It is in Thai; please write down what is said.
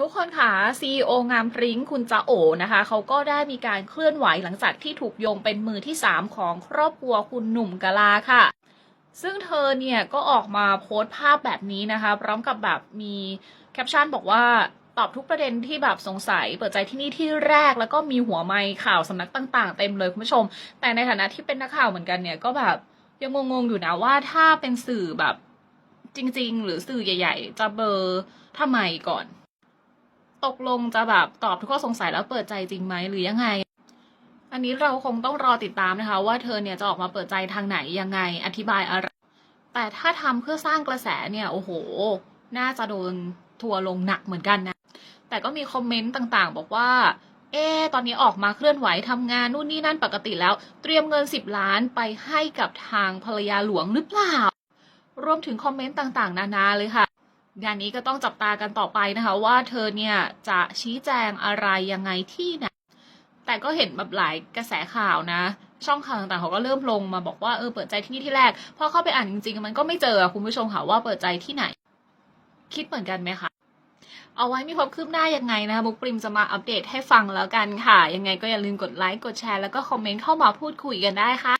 ทุกคนค่ะ CEO งามพริ้งคุณจะโอนะคะเขาก็ได้มีการเคลื่อนไหวหลังจากที่ถูกโยงเป็นมือที่ 3 ของครอบครัวคุณหนุ่มกะลาค่ะ ซึ่งเธอเนี่ยก็ออกมาโพสต์ภาพแบบนี้นะคะ พร้อมกับแบบมีแคปชั่นบอกว่าตอบทุกประเด็นที่แบบสงสัย เปิดใจที่นี่ที่แรกแล้วก็มีหัวไมค์ข่าวสำนักต่าง ๆ เต็มเลยคุณผู้ชม แต่ในฐานะที่เป็นนักข่าวเหมือนกันเนี่ยก็แบบยังงงๆอยู่นะว่าถ้าเป็นสื่อแบบจริง ๆ หรือสื่อใหญ่ ๆ จะเบอร์ทำไมก่อน ตกลงจะแบบตอบทุกข้อสงสัยแล้วเปิดใจจริงไหมหรือยังไง อันนี้เราคงต้องรอติดตามนะคะ ว่าเธอเนี่ยจะออกมาเปิดใจทางไหนยังไง อธิบายอะไร แต่ถ้าทำเพื่อสร้างกระแสเนี่ยโอ้โห น่าจะโดนทัวร์ลงหนักเหมือนกันนะ แต่ก็มีคอมเมนต์ต่างๆ บอกว่าเอ๊ตอนนี้ออกมาเคลื่อนไหวทำงานนู่นนี่นั่นปกติแล้ว เตรียมเงิน 10 ล้านไปให้กับทางภรรยาหลวงหรือเปล่า รวมถึงคอมเมนต์ต่างๆ นานาเลยค่ะ งานนี้ก็ต้องจับตากันต่อไปนะคะ ว่าเธอเนี่ยจะชี้แจงอะไรยังไงที่ไหนแต่ก็เห็นแบบหลายกระแสข่าวนะ ช่องข่าวต่างๆเขาก็เริ่มลงมาบอกว่าเออเปิดใจที่นี่ที่แรกพอเข้าไปอ่านจริงๆ มันก็ไม่เจอคุณผู้ชมค่ะว่าเปิดใจที่ไหน คิดเหมือนกันไหมคะเอาไว้มีความคืบหน้ายังไงนะคะมุกปริมจะมาอัปเดตให้ฟังแล้วกันค่ะ ยังไงก็อย่าลืมกดไลค์กดแชร์แล้วก็คอมเมนต์เข้ามาพูดคุยกันได้ค่ะ